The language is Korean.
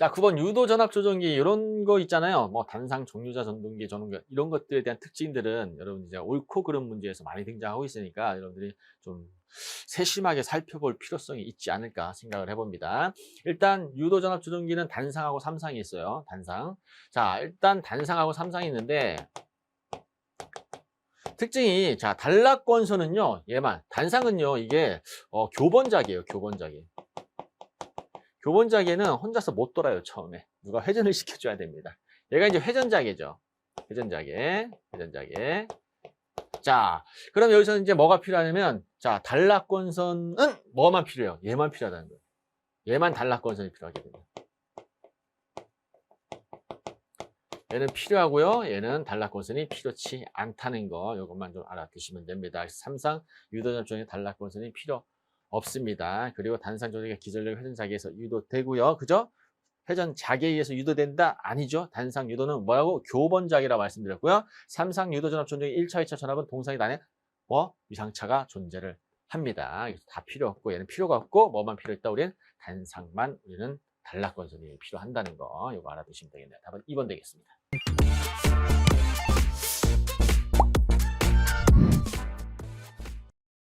자, 9번 유도 전압 조정기 이런 거 있잖아요. 뭐 단상 정류자 전동기 전원기 이런 것들에 대한 특징들은 여러분 이제 옳고 그른 문제에서 많이 등장하고 있으니까 여러분들이 좀 세심하게 살펴볼 필요성이 있지 않을까 생각을 해봅니다. 일단 유도 전압 조정기는 단상하고 삼상이 있어요. 단상. 자, 일단 단상하고 삼상이 있는데 특징이 자 단락권선은요 얘만 단상은요 이게 어, 교번작이에요 교번작이 교본자기는 혼자서 못 돌아요, 처음에. 누가 회전을 시켜줘야 됩니다. 얘가 이제 회전자기죠. 회전자기, 회전자기. 자, 그럼 여기서 이제 뭐가 필요하냐면, 자, 단락권선은 뭐만 필요해요? 얘만 필요하다는 거예요. 얘만 단락권선이 필요하게 됩니다. 얘는 필요하고요. 얘는 단락권선이 필요치 않다는 거, 이것만 좀 알아두시면 됩니다. 삼상 중에 단락권선이 필요 없습니다. 그리고 단상 조정의 기절력 회전 자기에서 유도되고요. 그죠? 회전 자기에 의해서 유도된다? 아니죠. 단상 유도는 뭐라고? 교번작이라고 말씀드렸고요. 삼상 유도 전압 전종의 1차, 2차 전압은 동상이 단에 뭐? 위상차가 존재를 합니다. 다 필요 없고 얘는 필요가 없고 뭐만 필요했다? 우리는 단상만 우리는 단락건선이 필요한다는 거 이거 알아두시면 되겠네요. 답은 2번 되겠습니다.